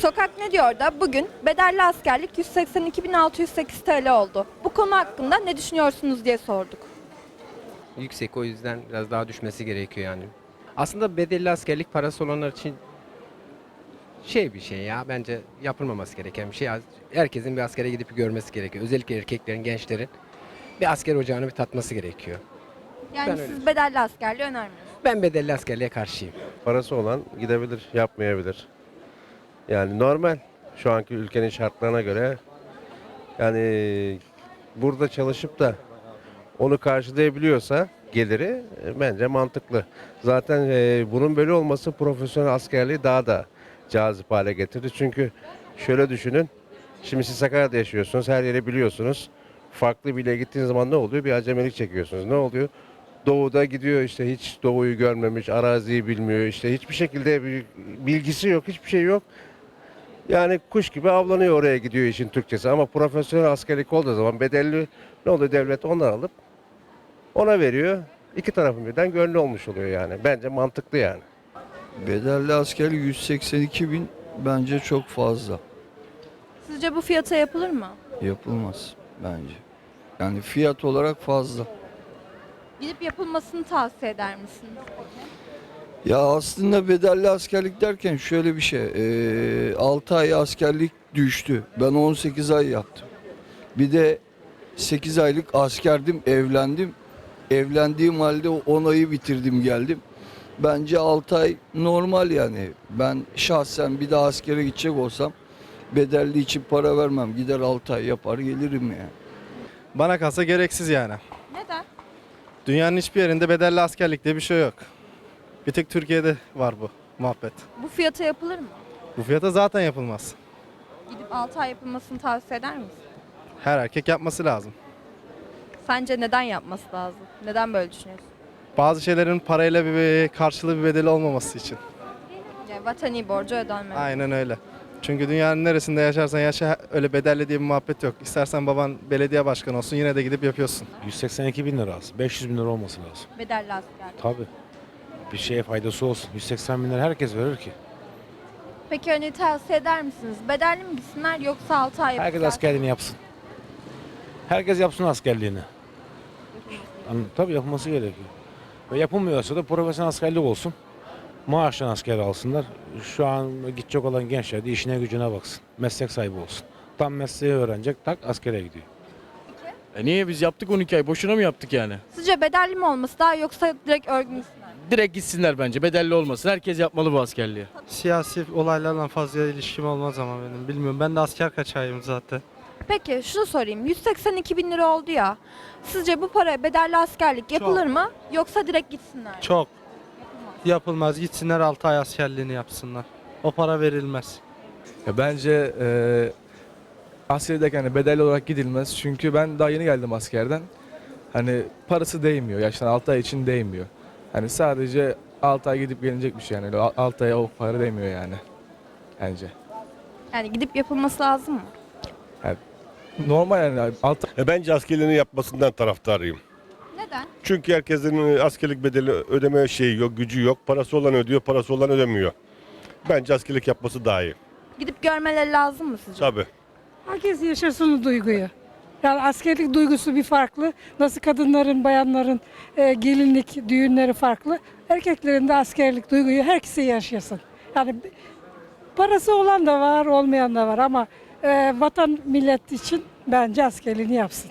Sokak ne diyor da bugün bedelli askerlik 182.608 TL oldu. Bu konu hakkında ne düşünüyorsunuz diye sorduk. yüksek o yüzden biraz daha düşmesi gerekiyor yani. Aslında bedelli askerlik parası olanlar için şey bir şey ya bence yapılmaması gereken bir şey. Herkesin bir askere gidip görmesi gerekiyor. Özellikle erkeklerin, gençlerin bir asker ocağını bir tatması gerekiyor. Yani Ben öyle siz bedelli askerliği önermiyorsunuz. Ben bedelli askerliğe karşıyım. Parası olan gidebilir, yapmayabilir. Yani normal şu anki ülkenin şartlarına göre yani burada çalışıp da onu karşılayabiliyorsa geliri e, bence mantıklı. Zaten e, bunun böyle olması profesyonel askerliği daha da cazip hale getirdi. Çünkü şöyle düşünün. Şimdi siz Sakarya'da yaşıyorsunuz, her yeri biliyorsunuz. Farklı bir ile gittiğiniz zaman ne oluyor? Bir acemelik çekiyorsunuz. Ne oluyor? Doğuda gidiyor işte hiç doğuyu görmemiş, araziyi bilmiyor. işte hiçbir şekilde bir bilgisi yok, hiçbir şey yok. Yani kuş gibi avlanıyor oraya gidiyor işin Türkçesi. Ama profesyonel askerlik olduğu zaman bedelli ne oluyor? Devlet ondan alıp ona veriyor. İki tarafın birden gönlü olmuş oluyor yani. Bence mantıklı yani. Bedelli askerlik 182 bin bence çok fazla. Sizce bu fiyata yapılır mı? Yapılmaz bence. Yani fiyat olarak fazla. Gidip yapılmasını tavsiye eder misiniz? Ya aslında bedelli askerlik derken şöyle bir şey. 6 ay askerlik düştü. Ben 18 ay yaptım. Bir de 8 aylık askerdim, evlendim. Evlendiğim halde 10 ayı bitirdim geldim. Bence 6 ay normal yani. Ben şahsen bir daha askere gidecek olsam bedelli için para vermem. Gider 6 ay yapar gelirim yani. Bana kalsa gereksiz yani. Neden? Dünyanın hiçbir yerinde bedelli askerlik diye bir şey yok. Bir tek Türkiye'de var bu muhabbet. Bu fiyata yapılır mı? Bu fiyata zaten yapılmaz. Gidip 6 ay yapılmasını tavsiye eder misin? Her erkek yapması lazım. Sence neden yapması lazım? Neden böyle düşünüyorsun? Bazı şeylerin parayla bir karşılığı bir bedeli olmaması için. Yani vatani borcu ödenmeli. Aynen öyle. Çünkü dünyanın neresinde yaşarsan yaşa öyle bedelli diye bir muhabbet yok. İstersen baban belediye başkanı olsun yine de gidip yapıyorsun. 182 bin lira az. 500 bin lira olması lazım. Bedelli askerlik. Tabii. Bir şeye faydası olsun. 180 bin lira herkes verir ki. Peki hani tavsiye eder misiniz? Bedelli mi gitsinler yoksa 6 ay Herkes yapacak? askerliğini yapsın. Herkes yapsın askerliğini. Anladın? Tabii yapılması gerekiyor. Ve yapılmıyorsa da profesyonel askerlik olsun. Maaştan asker alsınlar. Şu an gidecek olan gençler de işine gücüne baksın. Meslek sahibi olsun. Tam mesleği öğrenecek tak askere gidiyor. E niye biz yaptık 12 ay? Boşuna mı yaptık yani? Sizce bedelli mi olması daha yoksa direkt örgün? Direkt gitsinler bence. Bedelli olmasın. Herkes yapmalı bu askerliği. Siyasi olaylarla fazla ilişkim olmaz ama benim. Bilmiyorum ben de asker kaçayım zaten. Peki şunu sorayım. 182 bin lira oldu ya. Sizce bu para bedelli askerlik yapılır mı? Yoksa direkt gitsinler mi? Çok yapılmaz. Gitsinler 6 ay askerliğini yapsınlar. O para verilmez. Ya bence e, askerdeyken hani bedelli olarak gidilmez. Çünkü ben daha yeni geldim askerden. Hani parası değmiyor. Yaştan 6 ay için değmiyor. Hani sadece 6 ay gidip gelecek bir şey yani. 6 aya o para değmiyor yani. Bence. Yani gidip yapılması lazım mı? Normal yani 6 E, Bence askerliğini yapmasından taraftarıyım. Neden? Çünkü herkesin askerlik bedeli ödeme şeyi yok, gücü yok. Parası olan ödüyor, parası olan ödemiyor. Bence askerlik yapması daha iyi. Gidip görmeleri lazım mı sizce? Tabii. Herkes yaşasın o duyguyu. Yani askerlik duygusu bir farklı. Nasıl kadınların, bayanların e, gelinlik, düğünleri farklı. Erkeklerin de askerlik duyguyu herkese yaşasın. Yani parası olan da var, olmayan da var ama e, vatan millet için bence askerliğini yapsın.